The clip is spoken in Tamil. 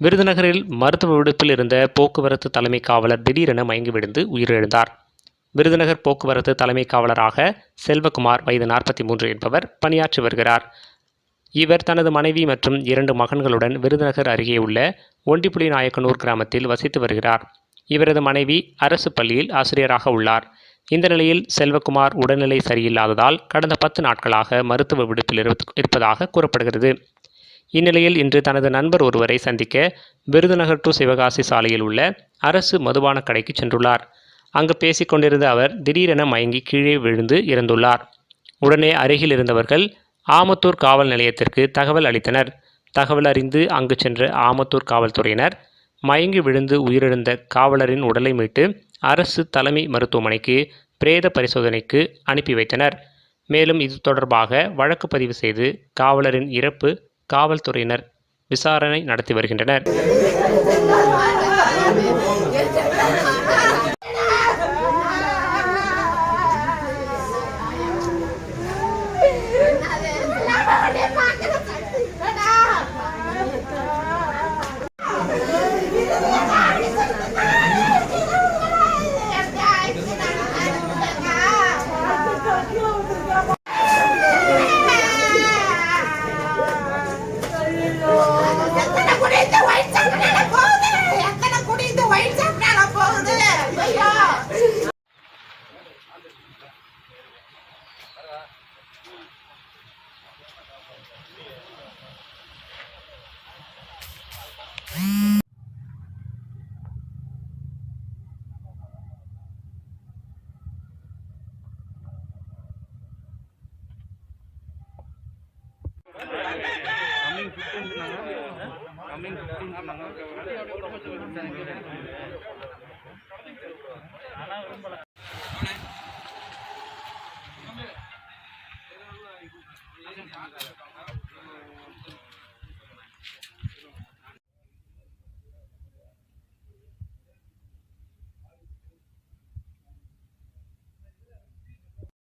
விருதுநகரில் மருத்துவ விடுப்பில் இருந்த போக்குவரத்து தலைமை காவலர் திடீரென மயங்கி விழுந்து உயிரிழந்தார். விருதுநகர் போக்குவரத்து தலைமை காவலராக செல்வகுமார் வயது நாற்பத்தி மூன்று என்பவர் பணியாற்றி வருகிறார். இவர் தனது மனைவி மற்றும் இரண்டு மகன்களுடன் விருதுநகர் அருகே உள்ள ஒண்டிப்புலி நாயக்கனூர் கிராமத்தில் வசித்து வருகிறார். இவரது மனைவி அரசு பள்ளியில் ஆசிரியராக உள்ளார். இந்த நிலையில் செல்வகுமார் உடல்நிலை சரியில்லாததால் கடந்த பத்து நாட்களாக மருத்துவ விடுப்பில் இருப்பதாக கூறப்படுகிறது. இந்நிலையில் இன்று தனது நண்பர் ஒருவரை சந்திக்க விருதுநகர் டு சிவகாசி சாலையில் உள்ள அரசு மதுபான கடைக்கு சென்றுள்ளார். அங்கு பேசிக்கொண்டிருந்த அவர் திடீரென மயங்கி கீழே விழுந்து இறந்துள்ளார். உடனே அருகில் இருந்தவர்கள் ஆமத்தூர் காவல் நிலையத்திற்கு தகவல் அளித்தனர். தகவல் அறிந்து அங்கு சென்ற ஆமத்தூர் காவல்துறையினர் மயங்கி விழுந்து உயிரிழந்த காவலரின் உடலை மீட்டு அரசு தலைமை மருத்துவமனைக்கு பிரேத பரிசோதனைக்கு அனுப்பி வைத்தனர். மேலும் இது தொடர்பாக வழக்கு பதிவு செய்து காவலரின் இறப்பு காவல்துறையினர் விசாரணை நடத்தி வருகின்றனர். இந்த ஒயிட் சாப்பிட்டால போகுது. எத்தனை Thank you. கம்மிங் ஃபிஃப்டீன் ஆனால் விரும்பல